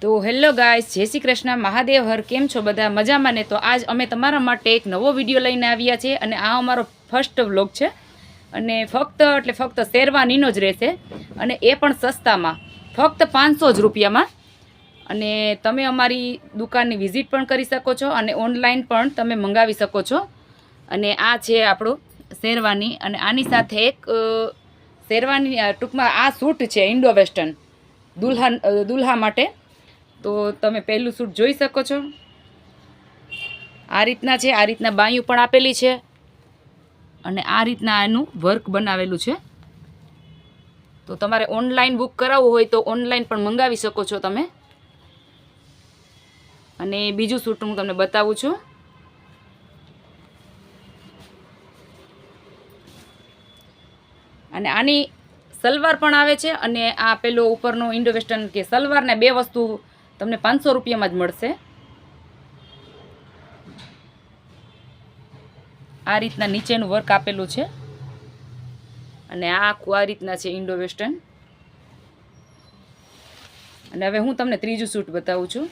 તો hello guys, જય શ્રી કૃષ્ણ, મહાદેવ હર, કેમ છો બધા? મજામાં ને? તો આજ અમે તમારા માટે એક નવો વીડિયો લઈને આવ્યા છીએ અને આ અમારો ફર્સ્ટ વ્લોગ છે. અને ફક્ત, એટલે ફક્ત શેરવાનીનો જ રહેશે. અને એ પણ સસ્તામાં. ફક્ત પાંચસો જ રૂપિયામાં. અને તમે અમારી દુકાનની વિઝિટ પણ કરી શકો છો અને ઓનલાઈન પણ તમે મંગાવી શકો છો. અને આ છે આપણું શેરવાની. અને આની સાથે એક શેરવાની ટૂંકમાં આ સૂટ છે ઇન્ડો વેસ્ટર્ન દુલ્હા દુલ્હા માટે. તો તમે પહેલું સૂટ જોઈ શકો છો. આ રીતના છે, આ રીતના બાયું પણ આપેલી છે. અને આ રીતના આનું વર્ક બનાવેલું છે. તો તમારે ઓનલાઈન બુક કરાવવું હોય તો ઓનલાઈન પણ મંગાવી શકો છો તમે. અને બીજું સૂટ હું તમને બતાવું છું. અને આની સલવાર પણ આવે છે અને આ પેલો ઉપરનો ઇન્ડો વેસ્ટર્ન કે સલવાર ને બે વસ્તુ તમને પાંચસો રૂપિયામાં જ મળશે. આ રીતના નીચેનું વર્ક આપેલું છે. અને આ આખું આ રીતના છે ઇન્ડો વેસ્ટર્ન. અને હવે હું તમને ત્રીજું સૂટ બતાવું છું.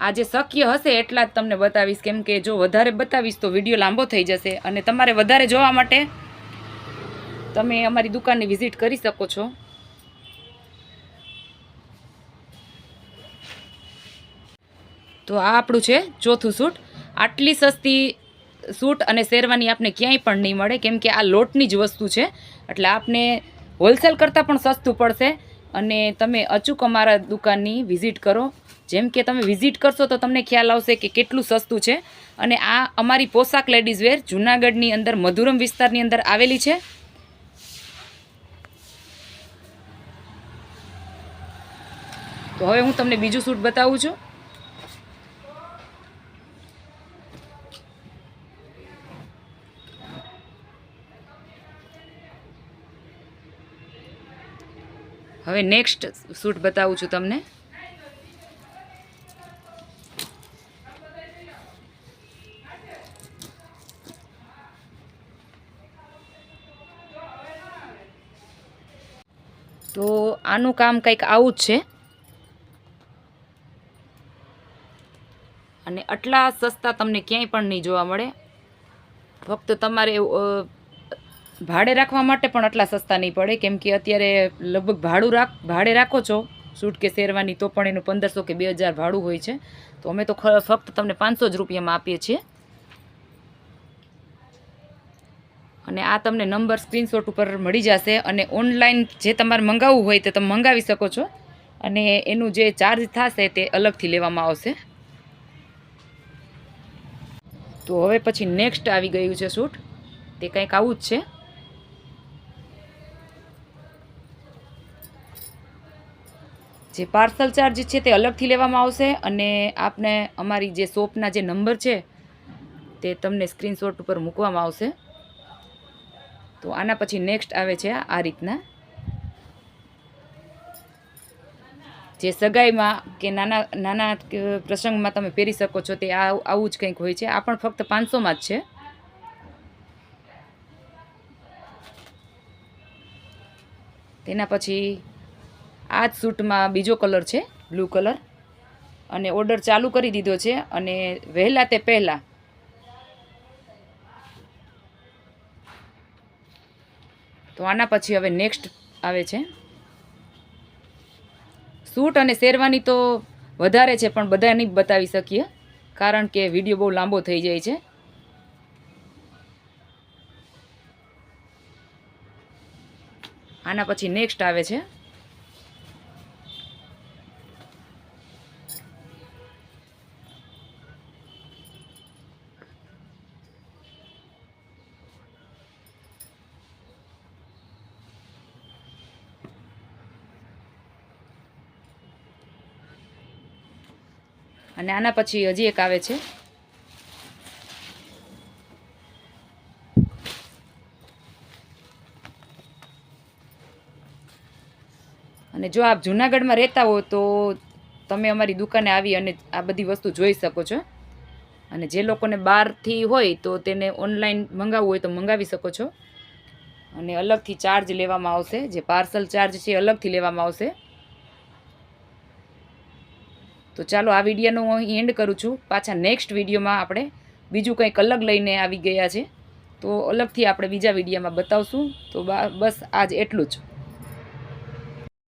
આજે શક્ય હશે એટલા જ તમને બતાવીશ. કેમ કે જો વધારે બતાવીશ તો વીડિયો લાંબો થઈ જશે. અને તમારે વધારે જોવા માટે તમે અમારી દુકાનની વિઝિટ કરી શકો છો. તો આ આપણું છે ચોથું સૂટ. આટલી સસ્તી સૂટ અને શેરવાની આપને ક્યાંય પણ નહીં મળે. કેમ કે આ લોટની જ વસ્તુ છે. એટલે આપને હોલસેલ કરતાં પણ સસ્તું પડશે. અને તમે અચૂક અમારા દુકાનની વિઝિટ કરો. જેમ કે તમે વિઝિટ કરશો તો તમને ખ્યાલ આવશે કે કેટલું સસ્તું છે. અને આ અમારી પોશાક લેડીઝ વેર જૂનાગઢની અંદર, મધુરમ વિસ્તારની અંદર આવેલી છે. તો હવે હું તમને બીજું સૂટ બતાવું છું. હવે નેક્સ્ટ સૂટ બતાવું છું તમને. તો આનું કામ કંઈક આવું જ છે. અને આટલા સસ્તા તમને ક્યાંય પણ નહીં જોવા મળે. ફક્ત તમારે ભાડે રાખવા માટે પણ આટલા સસ્તા નહીં પડે. કેમ કે અત્યારે લગભગ ભાડું રાખ, ભાડે રાખો છો, સૂટ કે શેરવાની, તો પણ એનું પંદરસો કે બે હજાર ભાડું હોય છે. તો અમે તો ફક્ત તમને પાંચસો જ રૂપિયામાં આપીએ છીએ. અને આ તમને નંબર સ્ક્રીનશોટ ઉપર મળી જશે અને ઓનલાઈન જે તમારે મંગાવવું હોય તે તમે મંગાવી શકો છો. અને એનું જે ચાર્જ થશે તે અલગથી લેવામાં આવશે. તો હવે પછી નેક્સ્ટ આવી ગયું છે શૂટ તે કંઈક આવું જ છે. જે પાર્સલ ચાર્જ છે તે અલગથી લેવામાં આવશે અને આપને અમારી જે શોપના જે નંબર છે તે તમને સ્ક્રીનશોટ ઉપર મૂકવામાં આવશે. તો આના પછી નેક્સ્ટ આવે છે આ રીતના. જે સગાઈમાં કે નાના નાના પ્રસંગમાં તમે પહેરી શકો છો તે આવું જ કંઈક હોય છે. આ પણ ફક્ત પાંચસોમાં જ છે. તેના પછી આ જ સૂટમાં બીજો કલર છે, બ્લુ કલર. અને ઓર્ડર ચાલુ કરી દીધો છે અને વહેલા તે પહેલાં તો આના પછી હવે નેક્સ્ટ આવે છે. સૂટ અને શેરવાની તો વધારે છે, પણ બધા નહીં બતાવી શકીએ, કારણ કે વીડિયો બહુ લાંબો થઈ જાય છે. આના પછી નેક્સ્ટ આવે છે. અને આના પછી હજી એક આવે છે. અને જો આપ જુનાગઢમાં રહેતા હો તો તમે અમારી દુકાને આવી અને આ બધી વસ્તુ જોઈ શકો છો. અને જે લોકોને બહારથી હોય તો તેને ઓનલાઈન મંગાવવું હોય તો મંગાવી શકો છો. અને અલગથી ચાર્જ લેવામાં આવશે. જે પાર્સલ ચાર્જ છે અલગથી લેવામાં આવશે. તો ચાલો આ વિડીયોનું હું એન્ડ કરું છું. પાછા નેક્સ્ટ વિડીયોમાં આપણે બીજું કંઈક અલગ લઈને આવી ગયા છે. તો અલગથી આપણે બીજા વિડીયોમાં બતાવશું. તો બસ આજ એટલું જ.